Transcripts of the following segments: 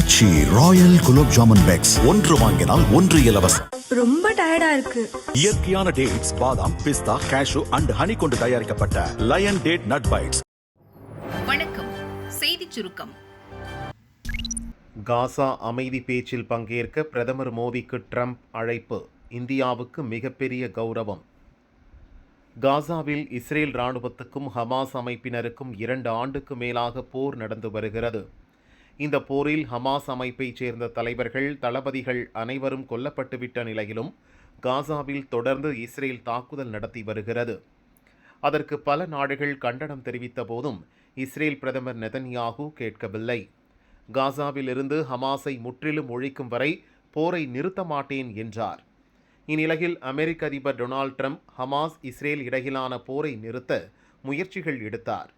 Aachi royal gulab jamun packs. ஒன்று வாங்கினால் ஒன்று இலவசம். ரொம்ப டயர்டா இருக்கு. இயற்கையான டேட்ஸ் பாதாம் பிஸ்தா கேஷு அண்ட் ஹனி கொண்டு தயாரிக்கப்பட்ட லயன் டேட் நட் பைட்ஸ் வணக்கம். செய்திச் சுருக்கம். காசா அமைதி பேச்சில் பங்கேற்க பிரதமர் மோடிக்கு ட்ரம்ப் அழைப்பு இந்தியாவுக்கு மிகப்பெரிய கௌரவம். காசாவில் இஸ்ரேல் இராணுவத்துக்கும் ஹமாஸ் அமைப்பினருக்கும் இரண்டு ஆண்டுக்கு மேலாக போர் நடந்து வருகிறது. இந்த போரில் ஹமாஸ் அமைப்பைச் சேர்ந்த தலைவர்கள் தளபதிகள் அனைவரும் கொல்லப்பட்டுவிட்ட நிலையிலும் காசாவில் தொடர்ந்து இஸ்ரேல் தாக்குதல் நடத்தி வருகிறது. அதற்கு பல நாடுகள் கண்டனம் தெரிவித்த போதும் இஸ்ரேல் பிரதமர் நெதன்யாகு கேட்கவில்லை. காசாவிலிருந்து ஹமாஸை முற்றிலும் ஒழிக்கும் வரை போரை நிறுத்த மாட்டேன் என்றார். இந்நிலையில் அமெரிக்க அதிபர் டொனால்ட் ட்ரம்ப் ஹமாஸ் இஸ்ரேல் இடையிலான போரை நிறுத்த முயற்சிகள் எடுத்தார்.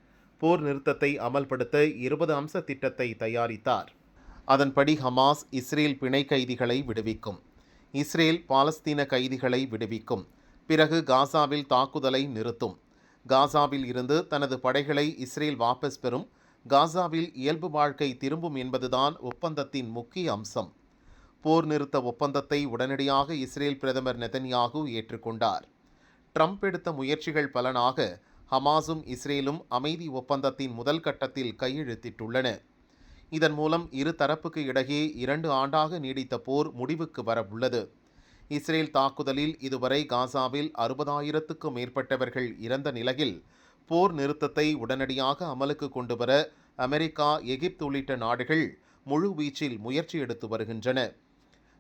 போர் நிறுத்தத்தை அமல்படுத்த இருபது அம்ச திட்டத்தை தயாரித்தார். அதன்படி ஹமாஸ் இஸ்ரேல் பிணை கைதிகளை விடுவிக்கும். இஸ்ரேல் பாலஸ்தீன கைதிகளை விடுவிக்கும். பிறகு காசாவில் தாக்குதலை நிறுத்தும். காசாவில் இருந்து தனது படைகளை இஸ்ரேல் வாபஸ் பெறும். காசாவில் இயல்பு வாழ்க்கை திரும்பும் என்பதுதான் ஒப்பந்தத்தின் முக்கிய அம்சம். போர் நிறுத்த ஒப்பந்தத்தை உடனடியாக இஸ்ரேல் பிரதமர் நெதன்யாகு ஏற்றுக்கொண்டார். ட்ரம்ப் எடுத்த முயற்சிகள் பலனாக ஹமாஸும் இஸ்ரேலும் அமைதி ஒப்பந்தத்தின் முதல் கட்டத்தில் கையெழுத்திட்டுள்ளன. இதன் மூலம் இரு தரப்புக்கு இடையே இரண்டு ஆண்டாக நீடித்த போர் முடிவுக்கு வரவுள்ளது. இஸ்ரேல் தாக்குதலில் இதுவரை காசாவில் அறுபதாயிரத்துக்கும் மேற்பட்டவர்கள் இறந்த நிலையில் போர் நிறுத்தத்தை உடனடியாக அமலுக்கு கொண்டு வர அமெரிக்கா எகிப்து உள்ளிட்ட நாடுகள் முழு வீச்சில் முயற்சி எடுத்து வருகின்றன.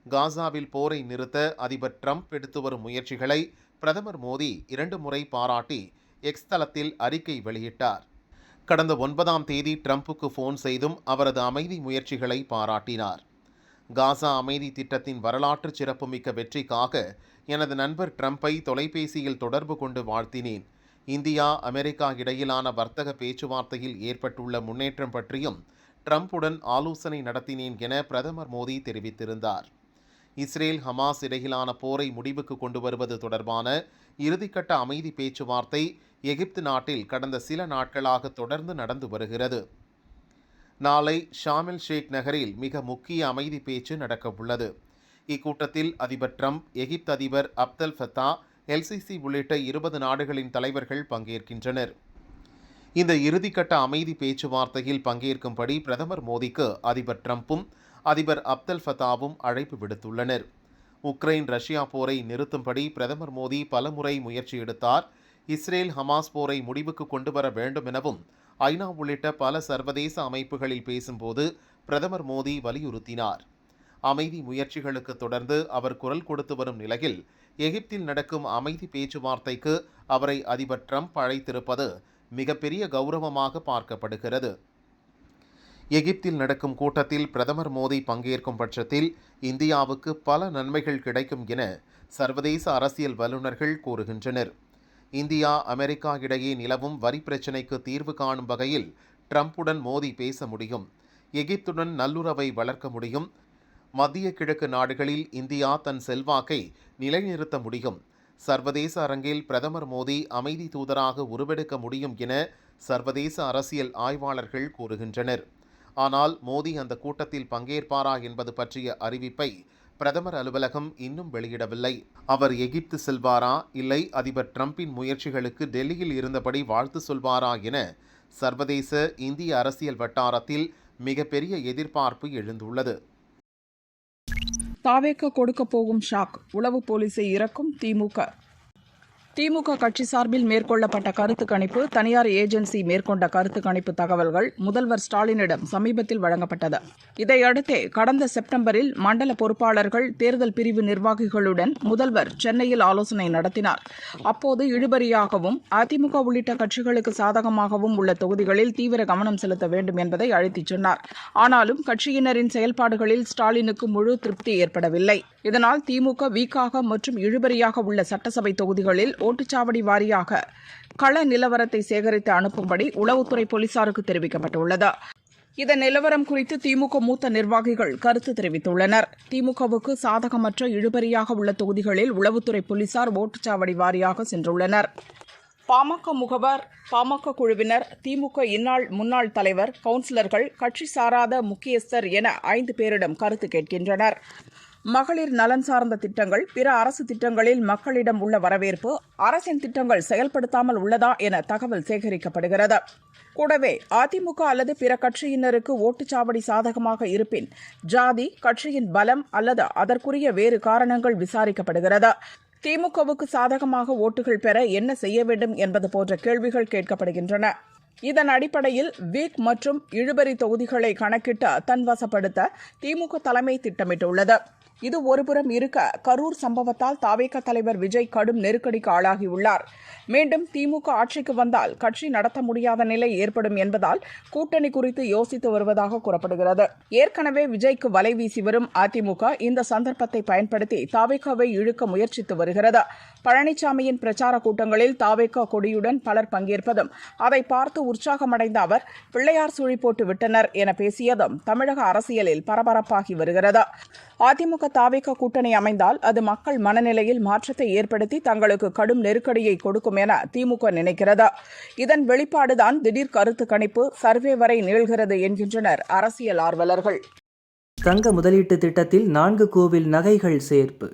காசாவில் போரை நிறுத்த அதிபர் ட்ரம்ப் எடுத்து வரும் முயற்சிகளை பிரதமர் மோடி இரண்டு முறை பாராட்டி எக்ஸ் தளத்தில் அறிக்கை வெளியிட்டார். கடந்த ஒன்பதாம் தேதி ட்ரம்புக்கு ஃபோன் செய்தும் அவரது அமைதி முயற்சிகளை பாராட்டினார். காசா அமைதி திட்டத்தின் வரலாற்று சிறப்புமிக்க வெற்றிக்காக எனது நண்பர் ட்ரம்பை தொலைபேசியில் தொடர்பு கொண்டு வாழ்த்தினேன். இந்தியா அமெரிக்கா இடையிலான வர்த்தக பேச்சுவார்த்தையில் ஏற்பட்டுள்ள முன்னேற்றம் பற்றியும் ட்ரம்ப்புடன் ஆலோசனை நடத்தினேன் என பிரதமர் மோடி தெரிவித்திருந்தார். இஸ்ரேல் ஹமாஸ் இடையிலான போரை முடிவுக்கு கொண்டு வருவது தொடர்பான இறுதிக்கட்ட அமைதி பேச்சுவார்த்தை எகிப்து நாட்டில் கடந்த சில நாட்களாக தொடர்ந்து நடந்து வருகிறது. நாளை ஷாமில் ஷேக் நகரில் மிக முக்கிய அமைதி பேச்சு நடக்கவுள்ளது இக்கூட்டத்தில் அதிபர் ட்ரம்ப் எகிப்து அதிபர் அப்தல் ஃபத்தா எல்சிசி உள்ளிட்ட இருபது நாடுகளின் தலைவர்கள் பங்கேற்கின்றனர். இந்த இறுதிக்கட்ட அமைதி பேச்சுவார்த்தையில் பங்கேற்கும்படி பிரதமர் மோடிக்கு அதிபர் ட்ரம்ப்பும் அதிபர் அப்தல் ஃபத்தாவும் அழைப்பு விடுத்துள்ளனர். உக்ரைன் ரஷ்யா போரை நிறுத்தும்படி பிரதமர் மோடி பலமுறை முயற்சி எடுத்தார். இஸ்ரேல் ஹமாஸ் போரை முடிவுக்கு கொண்டு வர வேண்டும் எனவும் ஐநா உள்ளிட்ட பல சர்வதேச அமைப்புகளில் பேசும்போது பிரதமர் மோடி வலியுறுத்தினார். அமைதி முயற்சிகளுக்கு தொடர்ந்து அவர் குரல் கொடுத்து வரும் நிலையில் எகிப்தில் நடக்கும் அமைதி பேச்சுவார்த்தைக்கு அவரை அதிபர் ட்ரம்ப் அழைத்திருப்பது மிகப்பெரிய கௌரவமாக பார்க்கப்படுகிறது. எகிப்தில் நடக்கும் கூட்டத்தில் பிரதமர் மோடி பங்கேற்கும் பட்சத்தில் இந்தியாவுக்கு பல நன்மைகள் கிடைக்கும் என சர்வதேச அரசியல் வல்லுநர்கள் கூறுகின்றனர். இந்தியா அமெரிக்கா இடையே நிலவும் வரி பிரச்சினைக்கு தீர்வு காணும் வகையில் ட்ரம்ப்புடன் மோடி பேச முடியும். எகிப்துடன் நல்லுறவை வளர்க்க முடியும். மத்திய கிழக்கு நாடுகளில் இந்தியா தன் செல்வாக்கை நிலைநிறுத்த முடியும். சர்வதேச அரங்கில் பிரதமர் மோடி அமைதி தூதராக உருவெடுக்க முடியும் என சர்வதேச அரசியல் ஆய்வாளர்கள் கூறுகின்றனர். ஆனால் மோடி அந்த கூட்டத்தில் பங்கேற்பாரா என்பது பற்றிய அறிவிப்பை பிரதமர் அலுவலகம் இன்னும் வெளியிடவில்லை. அவர் எகிப்து செல்வாரா? இல்லை அதிபர் ட்ரம்பின் முயற்சிகளுக்கு டெல்லியில் இருந்தபடி வாழ்த்து சொல்வாரா என சர்வதேச இந்திய அரசியல் வட்டாரத்தில் மிகப்பெரிய எதிர்பார்ப்பு எழுந்துள்ளது. தாவேக்க கொடுக்க போகும் ஷாக். உளவு போலீஸை இறக்கும் திமுக திமுக கட்சி சார்பில் மேற்கொள்ளப்பட்ட கருத்து கணிப்பு தனியார் ஏஜென்சி மேற்கொண்ட கருத்து கணிப்பு தகவல்கள் முதல்வர் ஸ்டாலினிடம் சமீபத்தில் வழங்கப்பட்டது. இதையடுத்தே கடந்த செப்டம்பரில் மண்டல பொறுப்பாளர்கள் தேர்தல் பிரிவு நிர்வாகிகளுடன் முதல்வர் சென்னையில் ஆலோசனை நடத்தினார். அப்போது இழுபறியாகவும் அதிமுக உள்ளிட்ட கட்சிகளுக்கு சாதகமாகவும் உள்ள தொகுதிகளில் தீவிர கவனம் செலுத்த வேண்டும் என்பதை அழைத்துச் சொன்னார். ஆனாலும் கட்சியினரின் செயல்பாடுகளில் ஸ்டாலினுக்கு முழு திருப்தி ஏற்படவில்லை. இதனால் திமுக வீக்காக மற்றும் இழுபறியாக உள்ள சட்டசபை தொகுதிகளில் ஓட்டுச்சாவடி வாரியாக கள நிலவரத்தை சேகரித்து அனுப்பும்படி உளவுத்துறை போலீசாருக்கு தெரிவிக்கப்பட்டுள்ளது. இதன் நிலவரம் குறித்து திமுக மூத்த நிர்வாகிகள் கருத்து தெரிவித்துள்ளனர். திமுகவுக்கு சாதகமற்ற இழுபறியாக உள்ள தொகுதிகளில் உளவுத்துறை போலீசார் ஓட்டுச்சாவடி வாரியாக சென்றுள்ளனர். பாமக முகவர் பாமக குழுவினர் திமுக இந்நாள் முன்னாள் தலைவர் கவுன்சிலர்கள் கட்சி சாராத முக்கியஸ்தர் என ஐந்து பேரிடம் கருத்து கேட்கின்றனர். மகளிர் நலன் சார்ந்த திட்டங்கள் பிற அரசு திட்டங்களில் மக்களிடம் உள்ள வரவேற்பு அரசின் திட்டங்கள் செயல்படுத்தாமல் உள்ளதா என தகவல் சேகரிக்கப்படுகிறது. கூடவே அதிமுக அல்லது பிற கட்சியினருக்கு ஓட்டுச்சாவடி சாதகமாக இருப்பின் ஜாதி கட்சியின் பலம் அல்லது அதற்குரிய வேறு காரணங்கள் விசாரிக்கப்படுகிறது. திமுகவுக்கு சாதகமாக ஓட்டுகள் பெற என்ன செய்ய வேண்டும் என்பது போன்ற கேள்விகள் கேட்கப்படுகின்றன. இதன் அடிப்படையில் வீக் மற்றும் இழுபறி தொகுதிகளை கணக்கிட்டு தன்வசப்படுத்த திமுக தலைமை திட்டமிட்டுள்ளது. இது ஒருபுறம் இருக்க கரூர் சம்பவத்தால் தாவேக தலைவர் விஜய் கடும் நெருக்கடிக்கு ஆளாகியுள்ளார். மீண்டும் திமுக ஆட்சிக்கு வந்தால் கட்சி நடத்த முடியாத நிலை ஏற்படும் என்பதால் கூட்டணி குறித்து யோசித்து வருவதாக கூறப்படுகிறது. ஏற்கனவே விஜய்க்கு வலை வீசி வரும் அதிமுக இந்த சந்தர்ப்பத்தை பயன்படுத்தி தாவேகாவை இழுக்க முயற்சித்து வருகிறது. பழனிசாமியின் பிரச்சார கூட்டங்களில் தாவேகா கொடியுடன் பலர் பங்கேற்பதும் அதை பார்த்து உற்சாகமடைந்த அவர் பிள்ளையார் சுழி போட்டு விட்டனர் என பேசியதும் தமிழக அரசியலில் பரபரப்பாகி வருகிறது. அதிமுக தாவிக கூட்டணி அமைந்தால் அது மக்கள் மனநிலையில் மாற்றத்தை ஏற்படுத்தி தங்களுக்கு கடும் நெருக்கடியை கொடுக்கும் என திமுக நினைக்கிறது. இதன் வெளிப்பாடுதான் திடீர் கருத்து கணிப்பு சர்வே வரை நீள்கிறது என்கின்றனர் அரசியல் ஆர்வலர்கள். தங்க முதலீட்டு திட்டத்தில் நான்கு கோவில் நகைகள் சேர்ப்பு.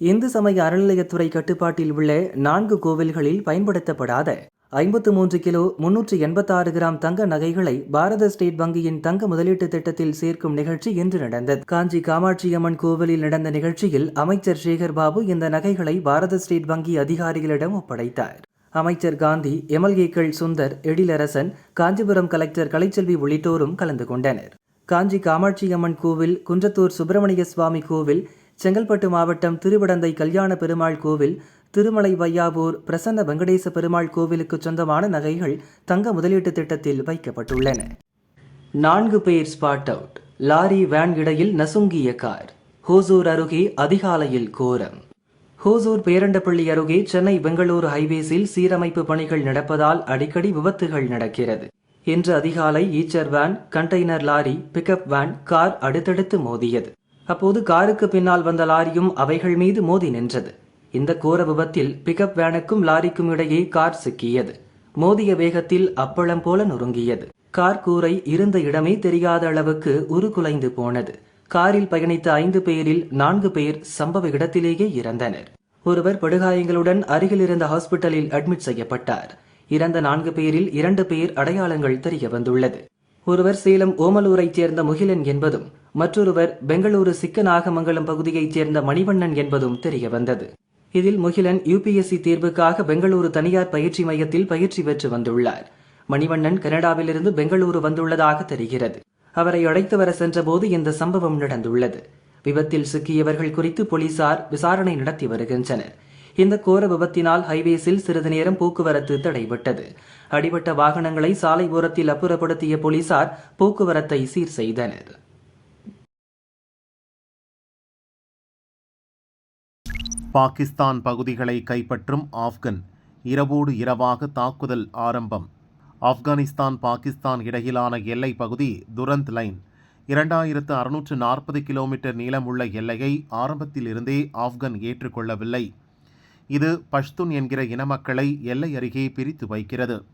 இந்து சமய அறநிலையத்துறை கட்டுப்பாட்டில் உள்ள நான்கு கோவில்களில் பயன்படுத்தப்படாத ஐம்பத்து மூன்று கிலோ முன்னூற்று எண்பத்தாறு கிராம் தங்க நகைகளை பாரத ஸ்டேட் வங்கியின் தங்க முதலீட்டு திட்டத்தில் சேர்க்கும் நிகழ்ச்சி இன்று நடந்தது. காஞ்சி காமாட்சியம்மன் கோவிலில் நடந்த நிகழ்ச்சியில் அமைச்சர் சேகர் பாபு இந்த நகைகளை பாரத ஸ்டேட் வங்கி அதிகாரிகளிடம் ஒப்படைத்தார். அமைச்சர் காந்தி எம்எல்ஏக்கள் சுந்தர் எழிலரசன் காஞ்சிபுரம் கலெக்டர் கலைச்செல்வி உள்ளிட்டோரும் கலந்து கொண்டனர். காஞ்சி காமாட்சியம்மன் கோவில் குன்றத்தூர் சுப்பிரமணிய சுவாமி கோவில் செங்கல்பட்டு மாவட்டம் திருவிடந்தை கல்யாண பெருமாள் கோவில் திருமலை வையாவூர் பிரசன்ன வெங்கடேச பெருமாள் கோவிலுக்கு சொந்தமான நகைகள் தங்க முதலீட்டு திட்டத்தில் வைக்கப்பட்டுள்ளன. நான்கு பேர் ஸ்பாட் அவுட் லாரி வேன் இடையில் நசுங்கிய கார். ஹோசூர் அருகே அதிகாலையில் கோரம். ஹோசூர் பேரண்டப்பள்ளி அருகே சென்னை பெங்களூரு ஹைவேஸில் சீரமைப்பு பணிகள் நடப்பதால் அடிக்கடி விபத்துகள் நடக்கிறது. இன்று அதிகாலை Eicher van container lorry pickup van car அடுத்தடுத்து மோதியது. அப்போது காருக்கு பின்னால் வந்த லாரியும் அவைகள் மீது மோதி நின்றது. இந்த கோர விபத்தில் பிக்கப் வேனுக்கும் லாரிக்கும் இடையே கார் சிக்கியது. மோதிய வேகத்தில் அப்பளம் போல நொறுங்கியது. கார் கூரை இருந்த இடமே தெரியாத அளவுக்கு உருகுலைந்து போனது. காரில் பயணித்த ஐந்து பேரில் நான்கு பேர் சம்பவ இடத்திலேயே இறந்தனர். ஒருவர் படுகாயங்களுடன் அருகில் இருந்த ஹாஸ்பிட்டலில் அட்மிட் செய்யப்பட்டார். இறந்த நான்கு பேரில் இரண்டு பேர் அடையாளங்கள் தெரிய வந்துள்ளது. ஒருவர் சேலம் ஓமலூரைச் சேர்ந்த முகிலன் என்பதும் மற்றொருவர் பெங்களூரு சிக்கநாகமங்கலம் பகுதியைச் சேர்ந்த மணிவண்ணன் என்பதும் தெரிய வந்தது. இதில் முகிலன் யுபிஎஸ்சி தேர்வுக்காக பெங்களூரு தனியார் பயிற்சி மையத்தில் பயிற்சி பெற்று வந்துள்ளார். மணிவண்ணன் கனடாவிலிருந்து பெங்களூரு வந்துள்ளதாக தெரிகிறது. அவரை அழைத்து வர சென்றபோது இந்த சம்பவம் நடந்துள்ளது. விபத்தில் சிக்கியவர்கள் குறித்து போலீசார் விசாரணை நடத்தி வருகின்றனர். இந்த கோர விபத்தினால் ஹைவேஸில் சிறிது நேரம் போக்குவரத்து தடைபட்டது. அடிபட்ட வாகனங்களை சாலை ஓரத்தில் அப்புறப்படுத்திய போலீசார் போக்குவரத்தை சீர் செய்தனர். பாகிஸ்தான் பகுதிகளை கைப்பற்றும் ஆப்கன் இரவோடு இரவாக தாக்குதல் ஆரம்பம். ஆப்கானிஸ்தான் பாகிஸ்தான் இடையிலான எல்லை பகுதி துரந்த் லைன். இரண்டாயிரத்து அறுநூற்று நாற்பது கிலோமீட்டர் நீளமுள்ள எல்லையை ஆரம்பத்திலிருந்தே ஆப்கன் ஏற்றுக்கொள்ளவில்லை. இது பஷ்துன் என்கிற இன மக்களை எல்லை அருகே பிரித்து வைக்கிறது.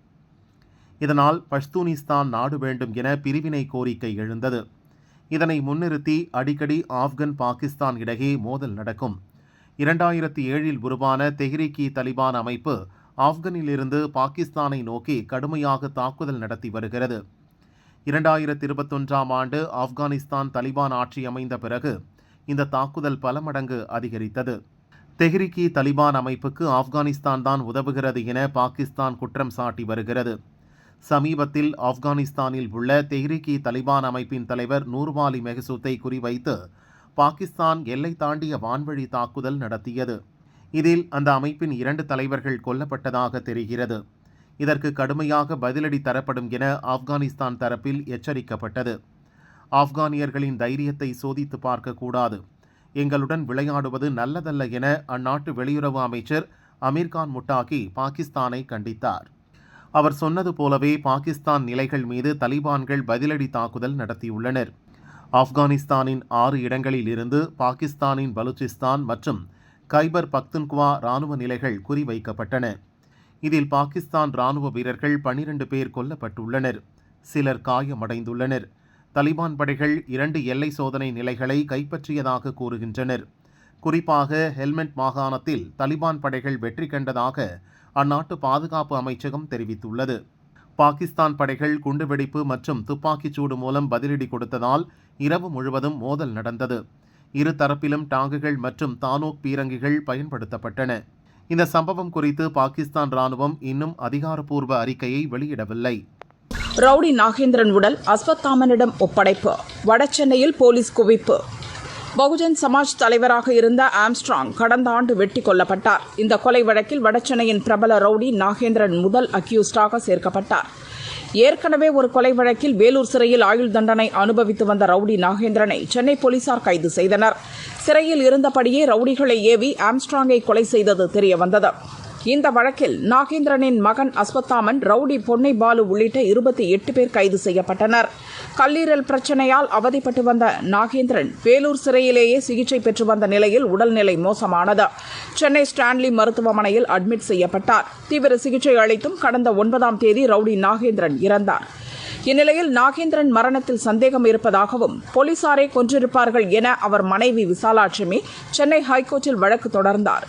இதனால் பஷ்தூனிஸ்தான் நாடு வேண்டும் என பிரிவினை கோரிக்கை எழுந்தது. இதனை முன்னிறுத்தி அடிக்கடி ஆப்கன் பாகிஸ்தான் இடையே மோதல் நடக்கும். இரண்டாயிரத்தி ஏழில் உருவான தெஹ்ரிக் தலிபான் அமைப்பு ஆப்கனிலிருந்து பாகிஸ்தானை நோக்கி கடுமையாக தாக்குதல் நடத்தி வருகிறது. இரண்டாயிரத்தி இருபத்தொன்றாம் ஆண்டு ஆப்கானிஸ்தான் தலிபான் ஆட்சி அமைந்த பிறகு இந்த தாக்குதல் பல மடங்கு அதிகரித்தது. தெஹ்ரிக் தலிபான் அமைப்புக்கு ஆப்கானிஸ்தான் தான் உதவுகிறது என பாகிஸ்தான் குற்றம் சாட்டி வருகிறது. சமீபத்தில் ஆப்கானிஸ்தானில் உள்ள தெஹ்ரிக் தலிபான் அமைப்பின் தலைவர் நூர்வாலி மெஹசூத்தை குறிவைத்து பாகிஸ்தான் எல்லை தாண்டிய வான்வழி தாக்குதல் நடத்தியது. இதில் அந்த அமைப்பின் இரண்டு தலைவர்கள் கொல்லப்பட்டதாக தெரிகிறது. இதற்கு கடுமையாக பதிலடி தரப்படும் என ஆப்கானிஸ்தான் தரப்பில் எச்சரிக்கப்பட்டது. ஆப்கானியர்களின் தைரியத்தை சோதித்து பார்க்கக்கூடாது எங்களுடன் விளையாடுவது நல்லதல்ல என அந்நாட்டு வெளியுறவு அமைச்சர் அமீர்கான் முட்டாகி பாகிஸ்தானை கண்டித்தார். அவர் சொன்னது போலவே பாகிஸ்தான் நிலைகள் மீது தலிபான்கள் பதிலடி தாக்குதல் நடத்தியுள்ளனர். ஆப்கானிஸ்தானின் ஆறு இடங்களில் இருந்து பாகிஸ்தானின் பலூச்சிஸ்தான் மற்றும் கைபர் பக்துன்குவா இராணுவ நிலைகள் குறிவைக்கப்பட்டன. இதில் பாகிஸ்தான் ராணுவ வீரர்கள் பனிரெண்டு பேர் கொல்லப்பட்டுள்ளனர். சிலர் காயமடைந்துள்ளனர். தலிபான் படைகள் இரண்டு எல்லை சோதனை நிலைகளை கைப்பற்றியதாக கூறுகின்றனர். குறிப்பாக ஹெல்மெட் மாகாணத்தில் தலிபான் படைகள் வெற்றி கண்டதாக அந்நாட்டு பாதுகாப்பு அமைச்சகம் தெரிவித்துள்ளது. பாகிஸ்தான் படைகள் குண்டுவெடிப்பு மற்றும் துப்பாக்கிச் சூடு மூலம் பதிலடி கொடுத்ததால் இரவு முழுவதும் மோதல் நடந்தது. இரு தரப்பிலும் டாங்குகள் மற்றும் தானோக் பீரங்கிகள் பயன்படுத்தப்பட்டன. இந்த சம்பவம் குறித்து பாகிஸ்தான் ராணுவம் இன்னும் அதிகாரப்பூர்வ அறிக்கையை வெளியிடவில்லை. ரவுடி நாகேந்திரன் உடல் அஸ்வத்தாமனிடம் ஒப்படைப்பு. வடசென்னையில் போலீஸ் குவிப்பு. பகுஜன் சமாஜ் தலைவராக இருந்த ஆம்ஸ்ட்ராங் கடந்த ஆண்டு வெட்டி கொல்லப்பட்டார். இந்த கொலை வழக்கில் வடச்சென்னையின் பிரபல ரவுடி நாகேந்திரன் முதல் அக்யூஸ்டாக சேர்க்கப்பட்டார். ஏற்கனவே ஒரு கொலை வழக்கில் வேலூர் சிறையில் ஆயுள் தண்டனை அனுபவித்து வந்த ரவுடி நாகேந்திரனை சென்னை போலீசார் கைது செய்தனர். சிறையில் இருந்தபடியே ரவுடிகளை ஏவி ஆம்ஸ்ட்ராங்கை கொலை செய்தது தெரியவந்தது இந்த வழக்கில் நாகேந்திரனின் மகன் அஸ்வத்தாமன் ரவுடி பொன்னை பாலு உள்ளிட்ட இருபத்தி எட்டு பேர் கைது செய்யப்பட்டனர். கல்லீரல் பிரச்சனையால் அவதிப்பட்டு வந்த நாகேந்திரன் வேலூர் சிறையிலேயே சிகிச்சை பெற்று வந்த நிலையில் உடல்நிலை மோசமானது. சென்னை ஸ்டான்லி மருத்துவமனையில் அட்மிட் செய்யப்பட்டார். தீவிர சிகிச்சை அளித்தும் கடந்த ஒன்பதாம் தேதி ரவுடி நாகேந்திரன் இறந்தார். இந்நிலையில் நாகேந்திரன் மரணத்தில் சந்தேகம் இருப்பதாகவும் போலீசாரே கொன்றிருப்பார்கள் என அவர் மனைவி விசாலாட்சுமி சென்னை ஹைகோர்ட்டில் வழக்கு தொடர்ந்தார்.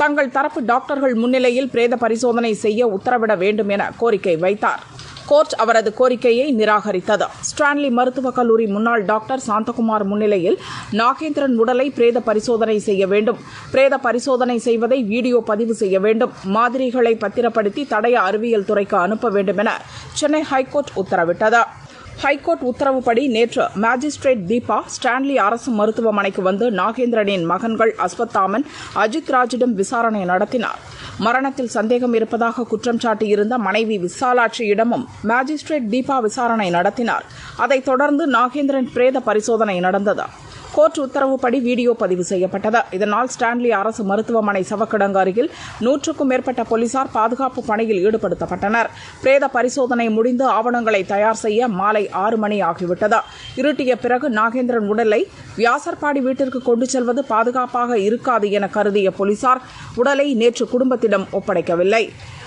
தங்கள் தரப்பு டாக்டர்கள் முன்னிலையில் பிரேத பரிசோதனை செய்ய உத்தரவிட வேண்டும் என கோரிக்கை வைத்தார். கோர்ட் அவரது கோரிக்கையை நிராகரித்தது. ஸ்டான்லி மருத்துவக் கல்லூரி முன்னாள் டாக்டர் சாந்தகுமார் முன்னிலையில் நாகேந்திரன் உடலை பிரேத பரிசோதனை செய்ய வேண்டும். பிரேத பரிசோதனை செய்வதை வீடியோ பதிவு செய்ய வேண்டும். மாதிரிகளை பத்திரப்படுத்தி தடய அறிவியல் துறைக்கு அனுப்ப வேண்டும் என சென்னை ஹைகோர்ட் உத்தரவிட்டது. ஹைகோர்ட் உத்தரவுப்படி நேற்று மேஜிஸ்ட்ரேட் தீபா ஸ்டான்லி அரசு மருத்துவமனைக்கு வந்து நாகேந்திரனின் மகன்கள் அஸ்வத்தாமன் அஜித் ராஜிடம் விசாரணை நடத்தினார். மரணத்தில் சந்தேகம் இருப்பதாக குற்றம் சாட்டியிருந்த மனைவி விசாலாட்சியிடமும் மேஜிஸ்ட்ரேட் தீபா விசாரணை நடத்தினார். அதைத் தொடர்ந்து நாகேந்திரன் பிரேத பரிசோதனை நடந்தது. கோர்ட் உத்தரவுப்படி வீடியோ பதிவு செய்யப்பட்டது. இதனால் ஸ்டான்லி அரசு மருத்துவமனை சவக்கிடங்கு அருகில் நூற்றுக்கும் மேற்பட்ட போலீசார் பாதுகாப்பு பணியில் ஈடுபடுத்தப்பட்டனர். பிரேத பரிசோதனை முடிந்து ஆவணங்களை தயார் செய்ய மாலை ஆறு மணி ஆகிவிட்டது. இருட்டிய பிறகு நாகேந்திரன் உடலை வியாசர்பாடி வீட்டிற்கு கொண்டு செல்வது பாதுகாப்பாக இருக்காது என கருதிய போலீசார் உடலை நேற்று குடும்பத்திடம் ஒப்படைக்கவில்லை.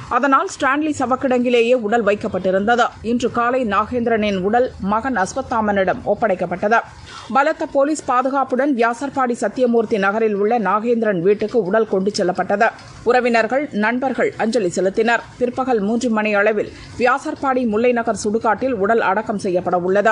அதனால் ஸ்டான்லி சவக்கிடங்கிலேயே உடல் வைக்கப்பட்டிருந்தது. இன்று காலை நாகேந்திரனின் உடல் மகன் அஸ்வத்தாமனிடம் ஒப்படைக்கப்பட்டது. பலத்த போலீஸ் பாதுகாப்புடன் வியாசர்பாடி சத்தியமூர்த்தி நகரில் உள்ள நாகேந்திரன் வீட்டுக்கு உடல் கொண்டு செல்லப்பட்டது. உறவினர்கள் நண்பர்கள் அஞ்சலி செலுத்தினர். பிற்பகல் மூன்று மணி அளவில் வியாசர்பாடி முல்லைநகர் சுடுகாட்டில் உடல் அடக்கம் செய்யப்பட உள்ளது.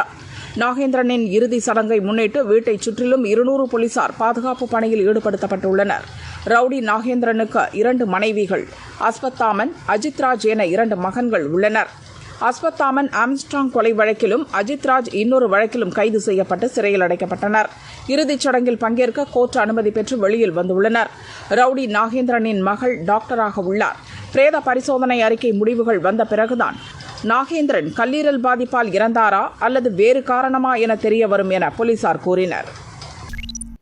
நாகேந்திரனின் இறுதி சடங்கை முன்னிட்டு வீட்டை சுற்றிலும் இருநூறு போலீசார் பாதுகாப்பு பணியில் ஈடுபடுத்தப்பட்டுள்ளனர். ரவுடி நாகேந்திரனுக்கு இரண்டு மனைவிகள். அஸ்வத்தாமன் அஜித்ராஜ் என இரண்டு மகன்கள் உள்ளனர். அஸ்வத்தாமன் ஆம்ஸ்ட்ராங் கொலை வழக்கிலும் அஜித்ராஜ் இன்னொரு வழக்கிலும் கைது செய்யப்பட்டு சிறையில் அடைக்கப்பட்டனர். இறுதிச் சடங்கில் பங்கேற்க கோர்ட் அனுமதி பெற்று வெளியில் வந்துள்ளனர். ரவுடி நாகேந்திரனின் மகள் டாக்டராக உள்ளார். பிரேத பரிசோதனை அறிக்கை முடிவுகள் வந்த பிறகுதான் நாகேந்திரன் கல்லீரல் பாதிப்பால் இறந்தாரா அல்லது வேறு காரணமா என தெரிய வரும் என போலீசார் கூறினர்.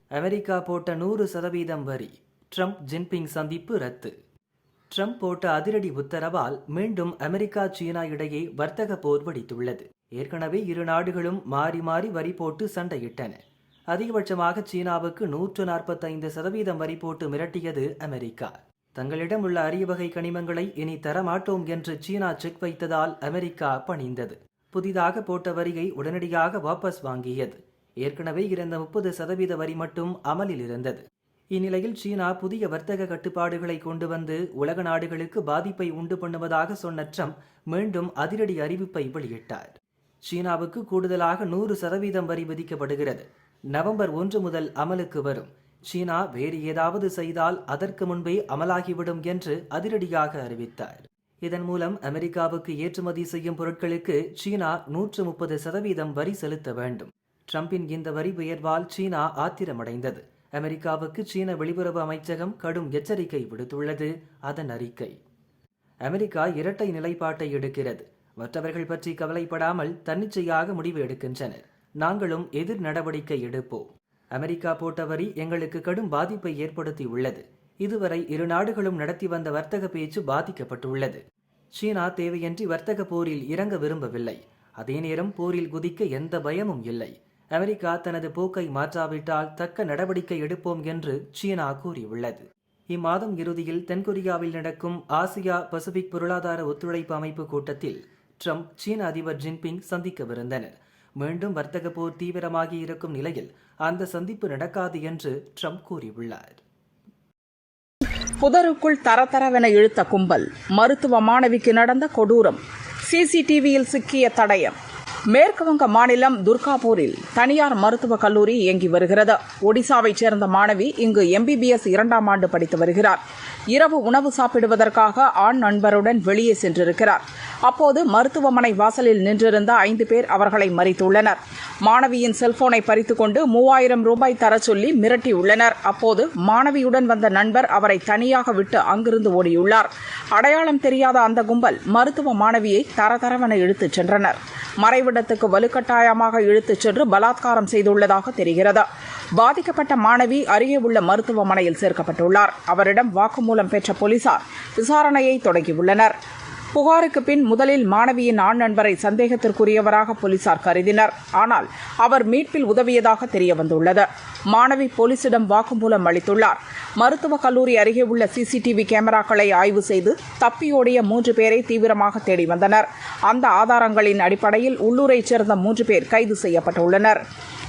அமெரிக்கா போட்ட நூறு சதவீதம் வரி. ட்ரம்ப் ஜின்பிங் சந்திப்பு ரத்து. ட்ரம்ப் போட்ட அதிரடி உத்தரவால் மீண்டும் அமெரிக்கா சீனா இடையே வர்த்தக போர் வெடித்துள்ளது. ஏற்கனவே இரு நாடுகளும் மாறி மாறி வரி போட்டு சண்டையிட்டன. அதிகபட்சமாக சீனாவுக்கு நூற்று நாற்பத்தைந்து சதவீதம் வரி போட்டு மிரட்டியது அமெரிக்கா. தங்களிடம் உள்ள அரிய வகை கனிமங்களை இனி தரமாட்டோம் என்று சீனா செக் வைத்ததால் அமெரிக்கா பணிந்தது. புதிதாக போட்ட வரியை உடனடியாக வாபஸ் வாங்கியது. ஏற்கனவே இருந்த முப்பது சதவீத வரி மட்டும் அமலில் இருந்தது. இந்நிலையில் சீனா புதிய வர்த்தக கட்டுப்பாடுகளை கொண்டு வந்து உலக நாடுகளுக்கு பாதிப்பை உண்டு பண்ணுவதாக சொன்ன ட்ரம்ப் மீண்டும் அதிரடி அறிவிப்பை வெளியிட்டார். சீனாவுக்கு கூடுதலாக நூறு சதவீதம் வரி விதிக்கப்படுகிறது. நவம்பர் ஒன்று முதல் அமலுக்கு வரும். சீனா வேறு ஏதாவது செய்தால் அதற்கு முன்பே அமலாகிவிடும் என்று அதிரடியாக அறிவித்தார். இதன் மூலம் அமெரிக்காவுக்கு ஏற்றுமதி செய்யும் பொருட்களுக்கு சீனா நூற்று முப்பது சதவீதம் வரி செலுத்த வேண்டும். ட்ரம்பின் இந்த வரி உயர்வால் சீனா ஆத்திரமடைந்தது. அமெரிக்காவுக்கு சீன வெளியுறவு அமைச்சகம் கடும் எச்சரிக்கை விடுத்துள்ளது. அதன் அறிக்கை. அமெரிக்கா இரட்டை நிலைப்பாட்டை எடுக்கிறது. மற்றவர்கள் பற்றி கவலைப்படாமல் தன்னிச்சையாக முடிவு எடுக்கின்றனர். நாங்களும் எதிர் நடவடிக்கை எடுப்போம். அமெரிக்கா போட்ட வரி எங்களுக்கு கடும் பாதிப்பை ஏற்படுத்தி உள்ளது இதுவரை இரு நாடுகளும் நடத்தி வந்த வர்த்தக பேச்சு பாதிக்கப்பட்டுள்ளது. சீனா தேவையின்றி வர்த்தக போரில் இறங்க விரும்பவில்லை. அதே நேரம் போரில் குதிக்க எந்த பயமும் இல்லை. அமெரிக்கா தனது போக்கை மாற்றாவிட்டால் தக்க நடவடிக்கை எடுப்போம் என்று சீனா கூறியுள்ளது. இம்மாதம் இறுதியில் தென்கொரியாவில் நடக்கும் ஆசியா பசிபிக் பொருளாதார ஒத்துழைப்பு அமைப்பு கூட்டத்தில் ட்ரம்ப் சீன அதிபர் ஜின்பிங் சந்திக்கவிருந்தனர். மீண்டும் வர்த்தக போர் தீவிரமாகி இருக்கும் நிலையில் அந்த சந்திப்பு நடக்காது என்று ட்ரம்ப் கூறியுள்ளார். புதருக்குள் தரதரவென இழுத்த கும்பல் மருத்துவ மாணவிக்கு நடந்த கொடூரம். சிசிடிவியில் சிக்கிய தடயம். மேற்குவங்க மாநிலம் துர்காபூரில் தனியார் மருத்துவக் கல்லூரி இயங்கி வருகிறது. ஒடிசாவைச் சேர்ந்த மாணவி இங்கு எம்பிபிஎஸ் இரண்டாம் ஆண்டு படித்து வருகிறார். இரவு உணவு சாப்பிடுவதற்காக ஆண் நண்பருடன் வெளியே சென்றிருக்கிறார். அப்போது மருத்துவமனை வாசலில் நின்றிருந்த ஐந்து பேர் அவர்களை மறித்துள்ளனர். மாணவியின் செல்போனை பறித்துக்கொண்டு மூவாயிரம் ரூபாய் தர சொல்லி மிரட்டியுள்ளனர். அப்போது மாணவியுடன் வந்த நண்பர் அவரை தனியாக விட்டு அங்கிருந்து ஓடியுள்ளார். அடையாளம் தெரியாத அந்த கும்பல் மருத்துவ மாணவியை தரதரவென இழுத்துச் சென்றனர். மறைவிடத்துக்கு வலுக்கட்டாயமாக இழுத்துச் சென்று பலாத்காரம் செய்துள்ளதாக தெரிகிறது. பாதிக்கப்பட்ட மாணவி அருகே உள்ள மருத்துவமனையில் சேர்க்கப்பட்டுள்ளார். அவரிடம் வாக்குமூலம் பெற்ற போலீசார் விசாரணையை தொடங்கியுள்ளனர். புகாருக்கு பின் முதலில் மாணவியின் ஆண் நண்பரை சந்தேகத்திற்குரியவராக போலீசார் கருதினர். ஆனால் அவர் மீட்பில் உதவியதாக தெரியவந்துள்ளது மாணவி போலீசிடம் வாக்குமூலம் அளித்துள்ளார். மருத்துவக் கல்லூரி அருகே உள்ள சிசிடிவி கேமராக்களை ஆய்வு செய்து தப்பியோடிய மூன்று பேரை தீவிரமாக தேடி வந்தனர். அந்த ஆதாரங்களின் அடிப்படையில் உள்ளூரைச் சேர்ந்த மூன்று பேர் கைது செய்யப்பட்டுள்ளனர்.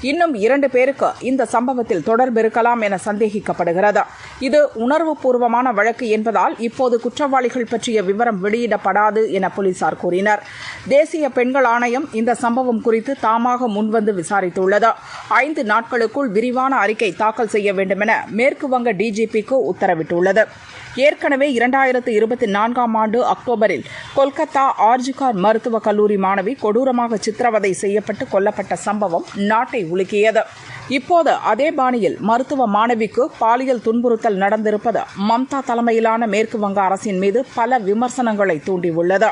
இன்னும் இரண்டு பேருக்கு இந்த சம்பவத்தில் தொடர்பு இருக்கலாம் என சந்தேகிக்கப்படுகிறது. இது உணர்வுபூர்வமான வழக்கு என்பதால் இப்போது குற்றவாளிகள் பற்றிய விவரம் வெளியிடப்படாது என போலீசார் கூறினர். தேசிய பெண்கள் ஆணையம் இந்த சம்பவம் குறித்து தாமாக முன்வந்து விசாரித்துள்ளது. ஐந்து நாட்களுக்குள் விரிவான அறிக்கை தாக்கல் செய்ய வேண்டுமென மேற்கு வங்க டிஜிபிக்கு உத்தரவிட்டுள்ளது. ஏற்கனவே இரண்டாயிரத்து இருபத்தி நான்காம் ஆண்டு அக்டோபரில் கொல்கத்தா ஆர்ஜிகார் மருத்துவக் கல்லூரி மாணவி கொடூரமாக சித்திரவதை செய்யப்பட்டு கொல்லப்பட்ட சம்பவம் நாட்டை உலுக்கியது. இப்போது அதே பாணியில் மருத்துவ மாணவிக்கு பாலியல் துன்புறுத்தல் நடந்திருப்பது மம்தா தலைமையிலான மேற்கு வங்க அரசின் மீது பல விமர்சனங்களை தூண்டியுள்ளது.